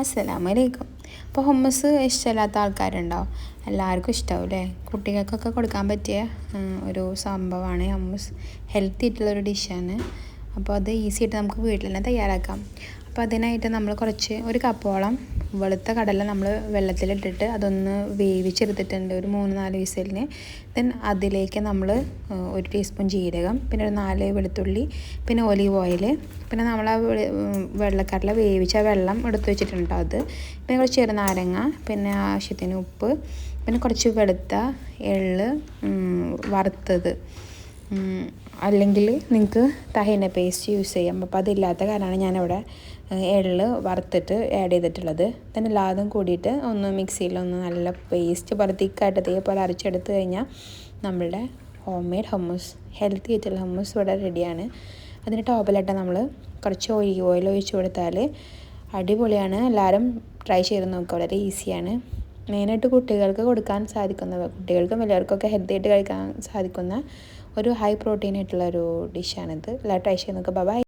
അസ്സലാമലൈക്കും. അപ്പോൾ ഹുമ്മസ് ഇഷ്ടമില്ലാത്ത ആൾക്കാരുണ്ടാവും എല്ലാവർക്കും ഇഷ്ടമാവും അല്ലേ കുട്ടികൾക്കൊക്കെ കൊടുക്കാൻ പറ്റിയ ഒരു സംഭവമാണ് ഹുമ്മസ് ഹെൽത്തി ആയിട്ടുള്ളൊരു ഡിഷാണ് അപ്പോൾ അത് ഈസി ആയിട്ട് നമുക്ക് വീട്ടിൽ തന്നെ തയ്യാറാക്കാം. അപ്പോൾ അതിനായിട്ട് നമ്മൾ കുറച്ച് ഒരു കപ്പോളം വെളുത്ത കടല നമ്മൾ വെള്ളത്തിലിട്ടിട്ട് അതൊന്ന് വേവിച്ചെടുത്തിട്ടുണ്ട് ഒരു മൂന്ന് നാല് വിസലിന്. ദെൻ അതിലേക്ക് നമ്മൾ ഒരു ടീസ്പൂൺ ജീരകം പിന്നെ ഒരു നാല് വെളുത്തുള്ളി പിന്നെ ഒലീവ് ഓയിൽ പിന്നെ നമ്മൾ ആ വെള്ളക്കടല വേവിച്ച വെള്ളം എടുത്തു വെച്ചിട്ടുണ്ട് അത്. പിന്നെ കുറച്ച് ചെറുനാരങ്ങ പിന്നെ ആവശ്യത്തിന് ഉപ്പ് പിന്നെ കുറച്ച് വെളുത്ത എള്ള് വറുത്തത്. അല്ലെങ്കിൽ നിങ്ങൾക്ക് തഹീന പേസ്റ്റ് യൂസ് ചെയ്യാം. അപ്പോൾ അതില്ലാത്ത കാരണമാണ് ഞാനിവിടെ എള്ള് വറുത്തിട്ട് ആഡ് ചെയ്തിട്ടുള്ളത്. തന്നെ ലാദം കൂടിയിട്ട് ഒന്ന് മിക്സിയിലൊന്ന് നല്ല പേസ്റ്റ് പോലെ തിക്കായിട്ട് ഇതേപോലെ അരച്ചെടുത്ത് കഴിഞ്ഞാൽ നമ്മളുടെ ഹോം മെയ്ഡ് ഹമ്മൂസ് ഹെൽത്തി ആയിട്ടുള്ള ഹമ്മൂസ് ഇവിടെ റെഡിയാണ് അതിന് ടോപ്പിലായിട്ട് നമ്മൾ കുറച്ച് ഓയിൽ ഓയിൽ ഒഴിച്ച് കൊടുത്താൽ അടിപൊളിയാണ്. എല്ലാവരും ട്രൈ ചെയ്ത് നോക്കുക വളരെ ഈസിയാണ് മെയിനായിട്ട് കുട്ടികൾക്ക് കൊടുക്കാൻ സാധിക്കുന്നവ കുട്ടികൾക്കും വലിയവർക്കൊക്കെ ഹെൽത്തി ആയിട്ട് കഴിക്കാൻ സാധിക്കുന്ന ഒരു ഹൈ പ്രോട്ടീൻ ആയിട്ടുള്ള ഒരു ഡിഷാണിത് എല്ലാ ട്രൈ ചെയ്ത് ബൈ